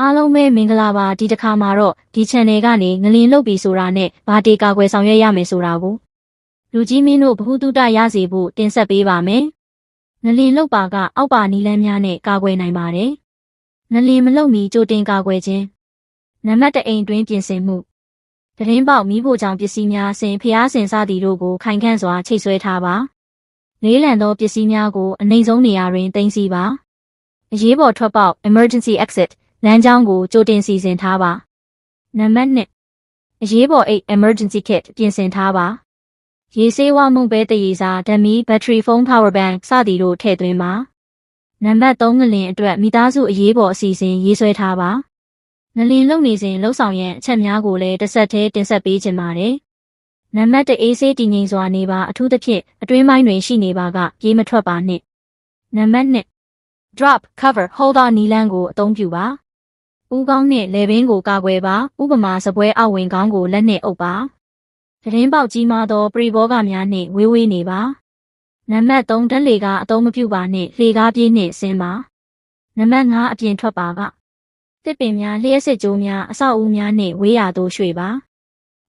အားလုံးပဲမင်္ဂလာပါဒီတစ်ခါမှာတော့ဒီ channel ကနေငလင်လုတ်ပြီဆိုတာနဲ့ဘာတေကာကွယ်ဆောင်ရွက်ရမယ်ဆိုတာကိုလူကြီးမင်းတို့ဘ ഹു တုတရစေဖို့တင်ဆက်ပေးပါမယ်ငလင်လုတ်ပါကအောက်ပါနီလန်းများနဲ့ကာကွယ်နိုင်ပါတယ်ငလင်မလုတ်မီကြိုတင်ကာကွယ်ခြင်းနံပါတ်1အိမ်တွင်းပြင်ဆင်မှုတရင်ပေါက်မိဖို့ကြောင့်ပစ္စည်းများဆင်ဖျားဆင်စသည်တို့ကိုခိုင်ခန့်စွာချိတ်ဆွဲထားပါလေးလံသောပစ္စည်းများကိုအနိုင်ဆုံးနေရာတွင်တင်စီပါအရေးပေါ်ထွက်ပေါက် emergency exit လမ်းကြောင်းကိုကြိုတင်စီစဉ်ထားပါ။နံပါတ်1အရေးပေါ်အိတ် emergency kit ပြင်ဆင်ထားပါ။ရေဆေးဝမှုန့်ပဲတရေစာဓမီ battery phone power bank စသည်တို့ထည့်သွင်းပါ။နံပါတ်3ငလင်အတွက်မိသားစုအရေးပေါ်အစီအစဉ်ရေးဆွဲထားပါ။ငလင်လုံနေစဉ်လှုပ်ဆောင်ရန်အချက်များကိုလည်းတစ်ဆက်တည်းတင်ဆက်ပေးခြင်းပါတယ်။နံပါတ်1အေးဆေးတည်ငြိမ်စွာနေပါအထူးသဖြင့်အတွင်းပိုင်းတွင်ရှိနေပါကပြေးမထွက်ပါနှင့်။နံပါတ်2 drop cover holder နီလန်းကိုအသုံးပြုပါ။ ဦးကောင်းနှင့်လေဘင်းကိုကာကွယ်ပါဥပမာစပွဲအောက်ဝင်ကောင်းကိုလက်နှင့်အုပ်ပါသတင်းပေါက်ကြီးမားသောပရိဘောဂများနှင့်ဝေးဝေးနေပါနံပါတ်3ဓာတ်လေကအသုံးမပြုပါနှင့်လှေကားပြေးနှင့်ဆင်းပါနံပါတ်5အပြင်ထွက်ပါကတစ်ပင်များလျှက်စစ်ကြိုးများအဆောက်အဦများနှင့်ဝေးရာသို့ရွှေ့ပါ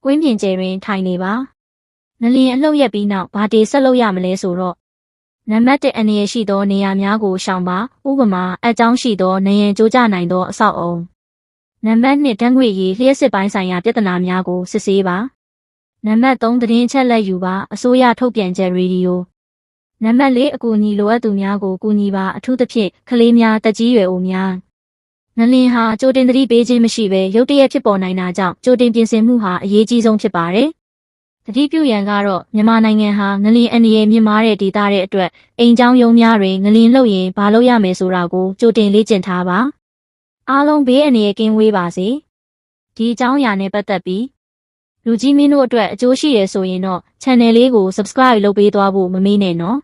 ကွင်းပြင်ကျယ်တွင်ထိုင်နေပါနလင်အလှုပ်ရက်ပြီးနောက်ဘာတေဆက်လုပ်ရမလဲဆိုတော့နံပါတ်1အနေရရှိသောနေရာများကိုရှောင်ပါဥပမာအကြောင်းရှိသောနေရင်ကြိုးကြနိုင်သောအဆောက်အုံ နံပါတ်2တန်းငွေရေးလျှက်စစ်ပိုင်းဆိုင်ရာပြဿနာများကိုစစ်ဆေးပါနံပါတ်3သတင်းချက်လက်ယူပါအစိုးရထုတ်ပြန်ချက်ရေဒီယိုနံပါတ်4အကူအညီလိုအပ်သူများကိုကူညီပါအထူးသဖြင့်ကလေးများတက်ကြီးရွယ်အိုများနလင်ဟာကြိုတင်သတိပေးခြင်းမရှိဘဲရုတ်တရက်ဖြစ်ပေါ်နိုင်တာကြောင့်ကြိုတင်ပြင်ဆင်မှုဟာအရေးကြီးဆုံးဖြစ်ပါတယ်တတိပြုရန်ကတော့မြန်မာနိုင်ငံဟာငလင်အန္တရာယ်မြင့်မားတဲ့ဒေသတဲ့အတွက်အိမ်ချောင်းယုံများတွင်ငလင်လှုပ်ရင်ဘာလုပ်ရမယ်ဆိုတာကိုကြိုတင်လေ့ကျင့်ထားပါ အားလုံးဘေးအန္တရာယ်ကင်းဝေးပါစေဒီအကြောင်းအရာနဲ့ပတ်သက်ပြီးလူကြီးမင်းတို့အတွက်အကျိုးရှိရဆိုရင်တော့ channel လေးကို subscribe လုပ်ပေးသွားဖို့မမေ့နဲ့နော်